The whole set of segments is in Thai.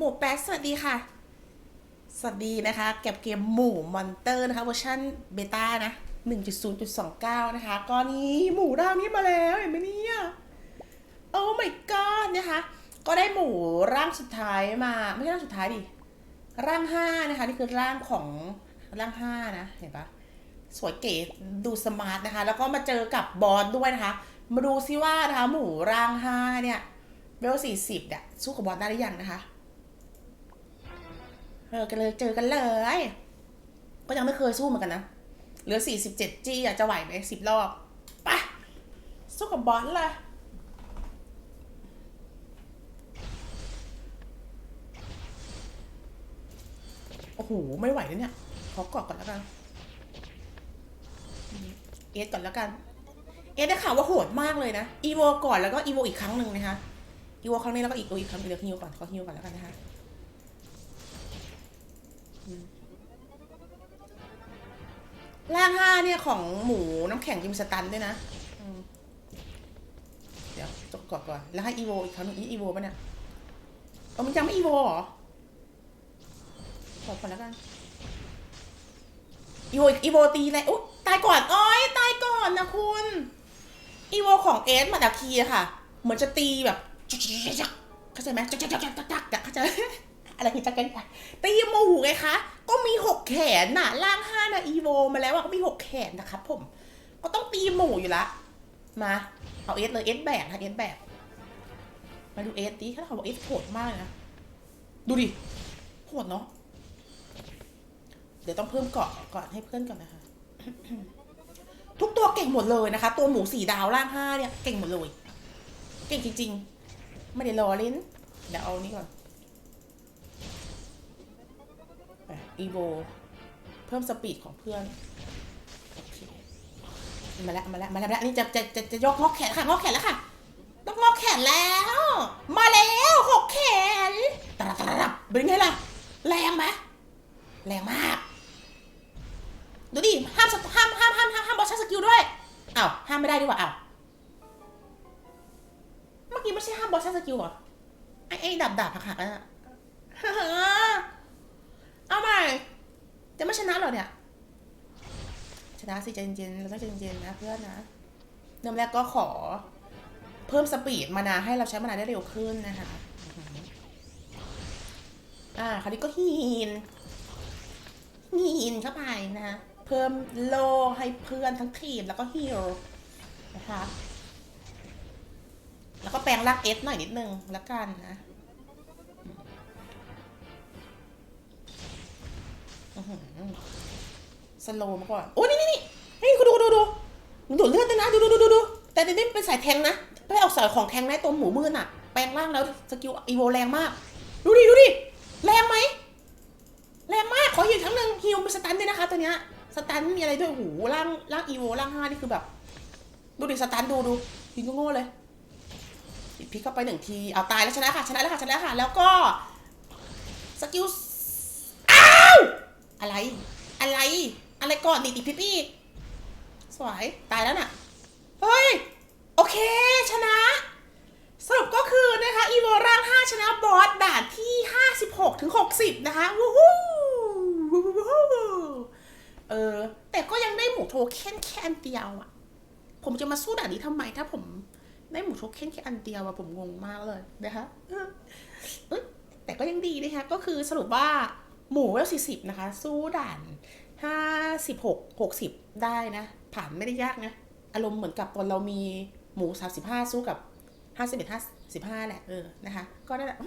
หมูแป๊กสวัสดีค่ะ สวัสดีนะคะ เก็บเกมหมูมอนเตอร์นะคะเวอร์ชันเบต้านะ 1.0.29 นะคะ ก็นี้หมูร่างนี้มาแล้วเห็นไหมเนี่ยโอ้ my god นะคะ ก็ได้หมูร่างสุดท้ายมา ไม่ใช่ร่างสุดท้ายดิ ร่างห้านะคะ นี่คือร่างของร่างห้านะ เห็นปะสวยเก๋ดูสมาร์ทนะคะ แล้วก็มาเจอกับบอสด้วยนะคะ มาดูซิว่านะคะหมูร่างห้าเนี่ยเวลสี่สิบเนี่ยสู้กับบอสได้หรือยังนะคะ เออกันเลยเจอกันเลย ก็ยังไม่เคยสู้เหมือนกันนะ เหลือ47จี้อะจะไหวไหมสิบรอบไปสู้กับบอสเลยโอ้โห ไม่ไหวแล้วเนี่ย ขอกอดก่อนแล้วกัน เอสก่อนแล้วกัน เอสได้ข่าวว่าโหดมากเลยนะ อีโวก่อนแล้วก็อีโวอีกครั้งหนึ่งนะคะ อีโวครั้งนี้แล้วก็อีกอีกครั้งเดี๋ยวฮิวก่อนขอฮิวก่อนแล้วกันนะคะ ร่างห้าเนี่ยของหมูน้ำแข็งกิมสตันด้วยนะเดี๋ยวจบก่อนก่อนแล้วให้อีโวอีกครั้งหนึงอีอีโวป่ะเนี่ยเออมันยังไม่อีโวเหรอขอก่อนแล้วกันอีโวอีโวตีเลยอุ๊ยตายก่อนอ้อยตายก่อนนะคุณอีโวของเอสมาดาคีอะค่ะ เหมือนจะตีแบบเข้าใจไหมจักจักจักจักจักจักเข้าใจ อะไรคือจักกันตีหมูไงคะ ก็มีหกแขนน่ะ ล่างห้านะอีโวมาแล้วอะก็มีหกแขนนะครับผม ก็ต้องตีหมูอยู่ละ มา เอาเอสเลยเอสแบกค่ะเอสแบก มาดูเอสดิถ้าเขาบอกเอสโหดมากเลยนะ ดูดิ โหดเนาะ เดี๋ยวต้องเพิ่มเกาะก่อนให้เพื่อนก่อนนะคะ ทุกตัวเก่งหมดเลยนะคะ ตัวหมูสี่ดาวล่างห้าเนี่ย เก่งหมดเลย เก่งจริงๆ ไม่ได้รอเล่นเดี๋ยวเอานี่ก่อน อีโวเพิ่มสปีดของเพื่อนโอเคมาแล้วมาแล้วมาแล้วนี่จะจะจะจะยกงอกแขนค่ะงอกแขนแล้วค่ะต้องงอกแขนแล้ว มาแล้วหกแขนตระตระตระเป็นไงล่ะ แรงไหมแรงมาก ดูดิห้ามห้ามห้ามห้ามห้ามห้ามบอสใช้สกิลด้วยอ้าวห้ามไม่ได้ดีกว่าอ้าวเมื่อกี้ไม่ใช่ห้ามบอสใช้สกิลเหรอไอ้ไอ้ดับดับหักหักนั่นอะ เอาใหม่ ชนะเหรอเนี่ย ชนะสิใจเย็นๆเราต้องใจเย็นๆนะเพื่อนนะเริ่มแรกก็ขอ เพิ่มสปีดมานาให้เราใช้มานาได้เร็วขึ้นนะคะ อ่า คราวนี้ก็ฮีนฮีนเข้าไปนะคะเพิ่มโลให้เพื่อนทั้งทีมแล้วก็ฮีลนะคะ แล้วก็แปลงร่างเอสหน่อยนิดนึงแล้วกันนะ สโลมาก่อนโอ้นี่นี่นี่นี่คุณดูดูดูมันดูดเลือดด้วยนะ ดูดูดูดูดูแต่นี่เป็นสายแทงนะไม่ได้ออกสายของแทงนะตัวหมูมืดน่ะ แปลงร่างแล้วสกิลอีโวแรงมาก ดูดิดูดิ แรงไหม แรงมาก ขอฮิวอีกครั้งหนึ่งฮิวมีสตันด้วยนะคะตัวเนี้ย สตันมีอะไรด้วยหูร่างร่างอีโวร่างห้านี่คือแบบ ดูดิสตันดูดูยิงก็โง่เลยอีกพลิกเข้าไปหนึ่งที เอาตายแล้วชนะค่ะ ชนะแล้วค่ะ ชนะแล้วค่ะ แล้วก็สกิล อะไร อะไร อะไรก่อนดิติดพิปี้สวย ตายแล้วน่ะ เฮ้ย โอเค ชนะ สรุปก็คือนะคะ อีโวร่าง5ชนะบอสด่านที่ 56 ถึง 60 นะคะ วู้ฮู้วู้ฮู้วู้ฮู้เออ แต่ก็ยังได้หมูโทเค็นแค่อันเดียวอะผมจะมาสู้ด่านนี้ทำไมถ้าผมได้หมูโทเค็นแค่อันเดียวอะผมงงมากเลยนะคะแต่ก็ยังดีนะคะก็คือสรุปว่า หมูเวล40นะคะ สู้ด่าน56 60ได้นะ ผ่านไม่ได้ยากนะ อารมณ์เหมือนกับตอนเรามีหมู35สู้กับห้าสิบเอ็ดห้าสิบห้าแหละเออนะคะ ก็ได้แบบ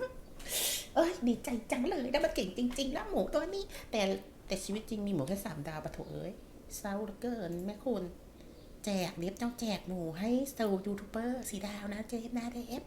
เอ้ยดีใจจังเลยได้มาเก่งจริง ๆ แล้วหมูตัวนี้ แต่แต่ชีวิตจริงมีหมูแค่สามดาวปะโถเอ้ยเศร้าเหลือเกินแม่คุณ แจกเดฟต้องแจกหมูให้เซลยูทูบเบอร์สีดาวนะเจฟนะเดฟ